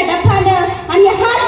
set upon her and you have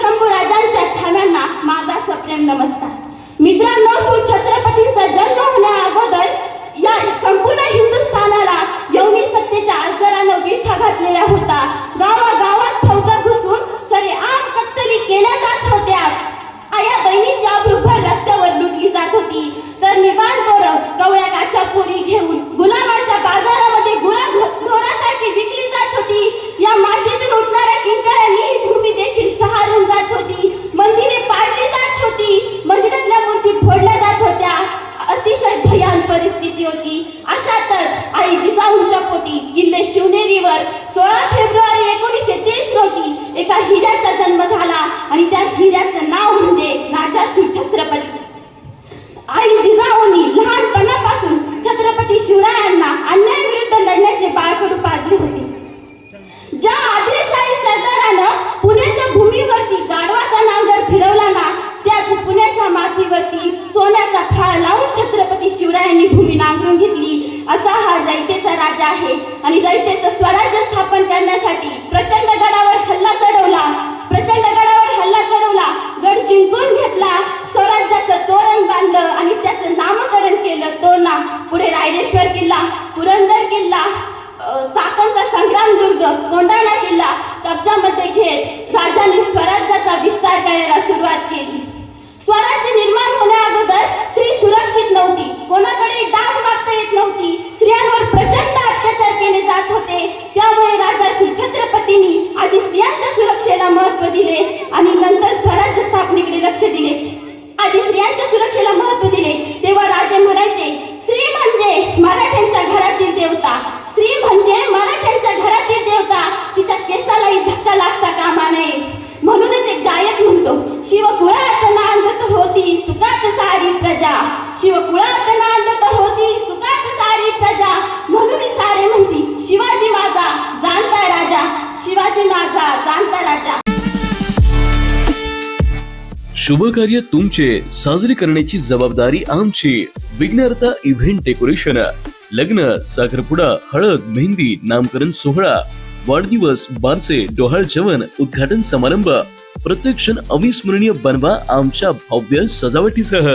मावळ्यांना आणि छाव्यांना माझा सप्रेम नमस्कार. मित्रांनो सुछत्रपतींचा जन्म होण्या अशातच आई जिजाऊंच्या पोटी किल्ले शिवनेरीवर. सोळा फेब्रुवारी एकोणीसशे तीस रोजी एका हिऱ्याचा जन्म झाला. राजा आहे. आणि रयतेचं स्वराज्य स्थापन करण्यासाठी प्रचंड गडावर हल्ला चढवला. प्रचंड गडावर हल्ला चढवला. गड जिंकून घेतला. स्वराज्याचं तोरण बांधलं आणि त्याचं नामकरण केलं तो ना पुढे रायरेश्वर किल्ला पुरंदर किल्ला चाकणचा संग्राम दुर्ग किल्ला कब्जामध्ये घेत राजाने स्वराज्याचा विस्तार करायला सुरुवात केली. स्त्रियांच्या सुरक्षेला महत्त्व दिले. तेव्हा राजे म्हणायचे स्त्री म्हणजे मराठ्यांच्या घरातील देवता. स्त्री म्हणजे मराठ्यांच्या घरातील देवता. तिच्या केसालाही धक्का लागता कामा नये. म्हणूनच एक गायक म्हणतो शिवकुळात नांदत होती सुखात सारी प्रजा. शिवकुळात नांदत शुभ कार्य तुमचे साजरे करण्याची जबाबदारी आमची विघ्नार्था इव्हेंट डेकोरेशन. लग्न साखरपुडा हळद मेहंदी नामकरण सोहळा वाढदिवस बारसे डोहाळ जेवण उद्घाटन समारंभ. प्रत्येक क्षण अविस्मरणीय बनवा आमच्या भव्य सजावटीसह.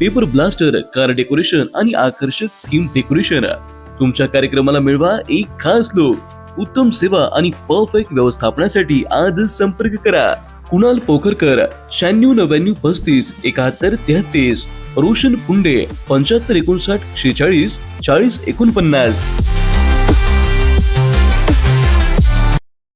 पेपर ब्लास्टर कार डेकोरेशन आणि आकर्षक थीम डेकोरेशन. तुमच्या कार्यक्रमाला मिळवा एक खास लोक उत्तम सेवा आणि परफेक्ट व्यवस्थापनासाठी आजच संपर्क करा. कुणाल पोखरकर शहाण्णव नव्याण्णव पस्तीस एकाहत्तर तेहतीस रोशन पुंडे पंच्याहत्तर एकोणसाठ शेचाळीस चाळीस एकोणपन्नास.